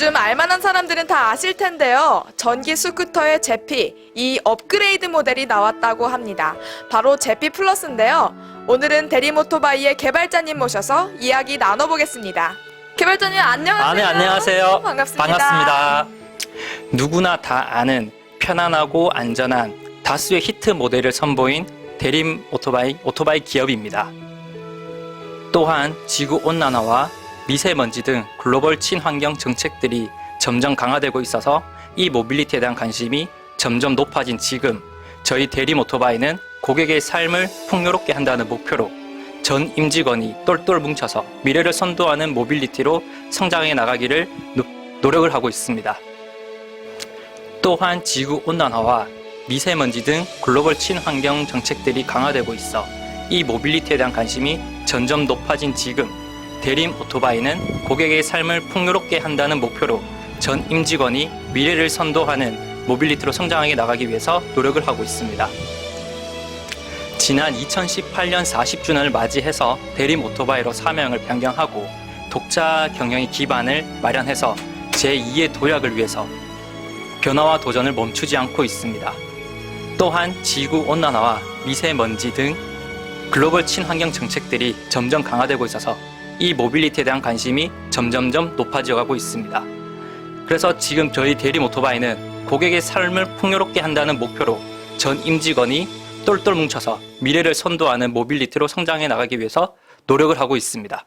요즘 알만한 사람들은 다 아실 텐데요. 전기 스쿠터의 제피, 이 업그레이드 모델이 나왔다고 합니다. 바로 제피 플러스인데요. 오늘은 대리모토바이의 개발자님 모셔서 이야기 나눠보겠습니다. 개발자님 안녕하세요. 아, 네, 안녕하세요. 반갑습니다. 반갑습니다. 누구나 다 아는 편안하고 안전한 다수의 히트 모델을 선보인 대림 오토바이, 오토바이 기업입니다. 또한 지구 온난화와 미세먼지 등 글로벌 친환경 정책들이 점점 강화되고 있어서 이 모빌리티에 대한 관심이 점점 높아진 지금 저희 대림 오토바이는 고객의 삶을 풍요롭게 한다는 목표로 전 임직원이 똘똘 뭉쳐서 미래를 선도하는 모빌리티로 성장해 나가기를 노- 노력을 하고 있습니다. 또한 지구 온난화와 미세먼지 등 글로벌 친환경 정책들이 강화되고 있어 이 모빌리티에 대한 관심이 점점 높아진 지금 대림 오토바이는 고객의 삶을 풍요롭게 한다는 목표로 전 임직원이 미래를 선도하는 모빌리티로 성장하게 나가기 위해서 노력을 하고 있습니다. 지난 2018년 40주년을 맞이해서 대림 오토바이로 사명을 변경하고 독자 경영의 기반을 마련해서 제2의 도약을 위해서 변화와 도전을 멈추지 않고 있습니다. 또한 지구 온난화와 미세먼지 등 글로벌 친환경 정책들이 점점 강화되고 있어서 이 모빌리티에 대한 관심이 점점점 높아져 가고 있습니다. 그래서 지금 저희 대림 오토바이는 고객의 삶을 풍요롭게 한다는 목표로 전 임직원이 똘똘 뭉쳐서 미래를 선도하는 모빌리티로 성장해 나가기 위해서 노력을 하고 있습니다.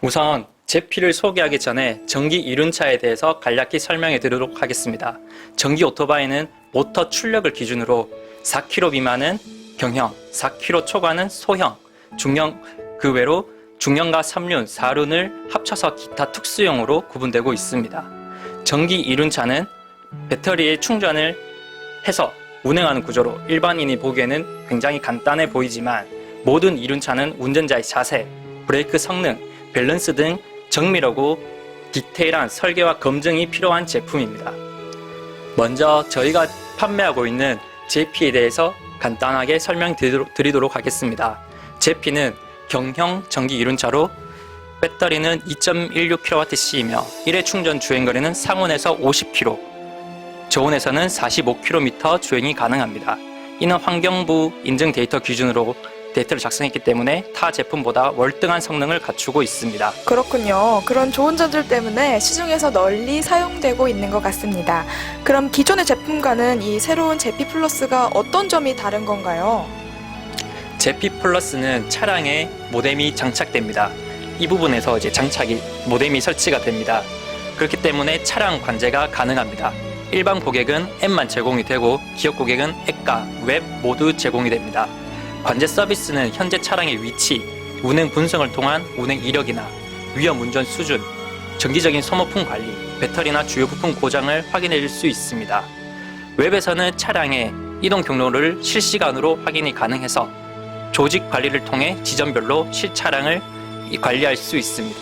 우선 제피를 소개하기 전에 전기 이륜차에 대해서 간략히 설명해 드리도록 하겠습니다. 전기 오토바이는 모터 출력을 기준으로 4km 미만은 경형, 4km 초과는 소형, 중형 그 외로 중형과 3륜, 4륜을 합쳐서 기타 특수형으로 구분되고 있습니다. 전기 이륜차는 배터리에 충전을 해서 운행하는 구조로 일반인이 보기에는 굉장히 간단해 보이지만 모든 이륜차는 운전자의 자세, 브레이크 성능, 밸런스 등 정밀하고 디테일한 설계와 검증이 필요한 제품입니다. 먼저 저희가 판매하고 있는 JP에 대해서 간단하게 설명드리도록 하겠습니다. JP는 경형 전기 이륜차로 배터리는 2.16kWh이며 1회 충전 주행 거리는 상온에서 50km, 저온에서는 45km 주행이 가능합니다. 이는 환경부 인증 데이터 기준으로 데이터를 작성했기 때문에 타 제품보다 월등한 성능을 갖추고 있습니다. 그렇군요. 그런 좋은 점들 때문에 시중에서 널리 사용되고 있는 것 같습니다. 그럼 기존의 제품과는 이 새로운 제피 플러스가 어떤 점이 다른 건가요? 제피 플러스는 차량에 모뎀이 장착됩니다. 이 부분에서 이제 장착이 모뎀이 설치가 됩니다. 그렇기 때문에 차량 관제가 가능합니다. 일반 고객은 앱만 제공이 되고 기업 고객은 앱과 웹 모두 제공이 됩니다. 관제 서비스는 현재 차량의 위치, 운행 분석을 통한 운행 이력이나 위험 운전 수준, 정기적인 소모품 관리, 배터리나 주요 부품 고장을 확인해 줄 수 있습니다. 웹에서는 차량의 이동 경로를 실시간으로 확인이 가능해서 조직 관리를 통해 지점별로 실차량을 관리할 수 있습니다.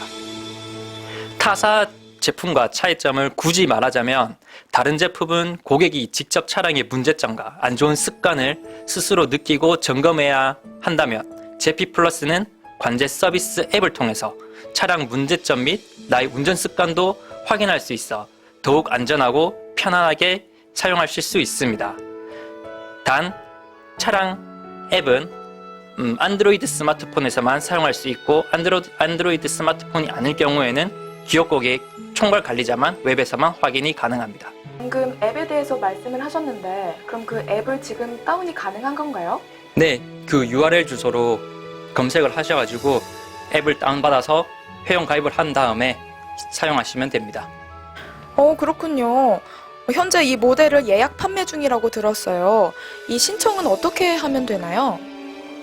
타사 제품과 차이점을 굳이 말하자면 다른 제품은 고객이 직접 차량의 문제점과 안 좋은 습관을 스스로 느끼고 점검해야 한다면 제피 플러스는 관제 서비스 앱을 통해서 차량 문제점 및 나의 운전 습관도 확인할 수 있어 더욱 안전하고 편안하게 사용하실 수 있습니다. 단 차량 앱은 음, 안드로이드 스마트폰에서만 사용할 수 있고 안드로, 안드로이드 스마트폰이 아닐 경우에는 기업 고객 총괄 관리자만 웹에서만 확인이 가능합니다. 방금 앱에 대해서 말씀을 하셨는데 그럼 그 앱을 지금 다운이 가능한 건가요? 네, 그 URL 주소로 검색을 하셔가지고 앱을 다운받아서 회원 가입을 한 다음에 사용하시면 됩니다. 어, 그렇군요. 현재 이 모델을 예약 판매 중이라고 들었어요. 이 신청은 어떻게 하면 되나요?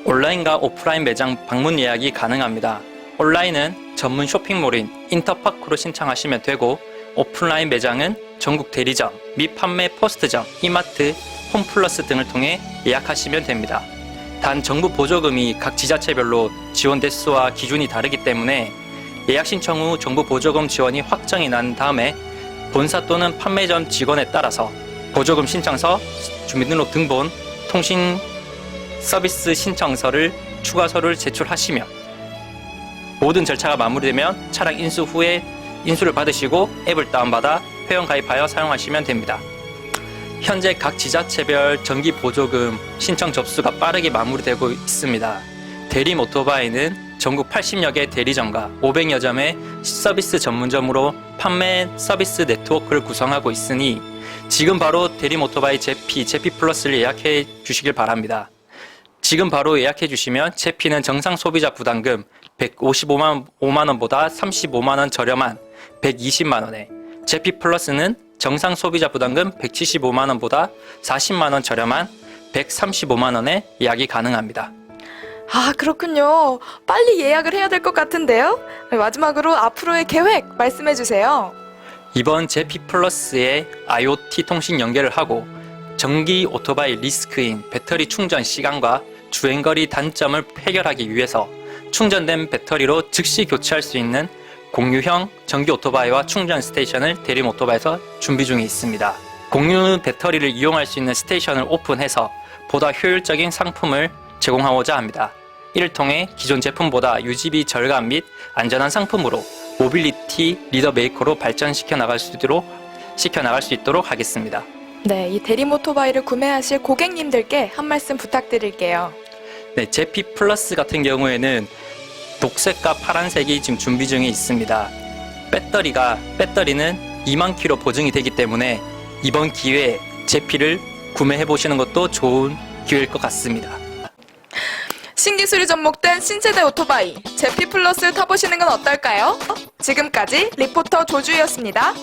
온라인과 오프라인 매장 방문 예약이 가능합니다. 온라인은 전문 쇼핑몰인 인터파크로 신청하시면 되고 오프라인 매장은 전국 대리점 및 판매 포스트점, 이마트, 홈플러스 등을 통해 예약하시면 됩니다. 단 정부 보조금이 각 지자체별로 지원 대수와 기준이 다르기 때문에 예약 신청 후 정부 보조금 지원이 확정이 난 다음에 본사 또는 판매점 직원에 따라서 보조금 신청서, 주민등록 등본, 통신 서비스 신청서를 추가서를 제출하시며 모든 절차가 마무리되면 차량 인수 후에 인수를 받으시고 앱을 다운받아 회원 가입하여 사용하시면 됩니다. 현재 각 지자체별 전기 보조금 신청 접수가 빠르게 마무리되고 있습니다. 대림 오토바이는 전국 80여 개 대리점과 500여 점의 서비스 전문점으로 판매 서비스 네트워크를 구성하고 있으니 지금 바로 대림 오토바이 제피, 제피 플러스를 예약해 주시길 바랍니다. 지금 바로 예약해 주시면 제피는 정상 소비자 부담금 155만 5만 원보다 35만 원 저렴한 120만 원에 제피 플러스는 정상 소비자 부담금 175만 원보다 40만 원 저렴한 135만 원에 예약이 가능합니다. 아, 그렇군요. 빨리 예약을 해야 될 것 같은데요. 네, 마지막으로 앞으로의 계획 말씀해 주세요. 이번 제피 플러스에 IoT 통신 연결을 하고 전기 오토바이 리스크인 배터리 충전 시간과 주행거리 단점을 해결하기 위해서 충전된 배터리로 즉시 교체할 수 있는 공유형 전기 오토바이와 충전 스테이션을 대림 오토바이에서 준비 중에 있습니다. 공유 배터리를 이용할 수 있는 스테이션을 오픈해서 보다 효율적인 상품을 제공하고자 합니다. 이를 통해 기존 제품보다 유지비 절감 및 안전한 상품으로 모빌리티 리더 메이커로 발전시켜 나갈 수 있도록 시켜 나갈 수 있도록 하겠습니다. 네, 이 대림 오토바이를 구매하실 고객님들께 한 말씀 부탁드릴게요. 네, 제피 플러스 같은 경우에는 녹색과 파란색이 지금 준비 중에 있습니다. 배터리가 배터리는 2만 킬로 보증이 되기 때문에 이번 기회에 제피를 구매해 보시는 것도 좋은 기회일 것 같습니다. 신기술이 접목된 신세대 오토바이 제피 플러스 타보시는 건 어떨까요? 지금까지 리포터 조주희였습니다.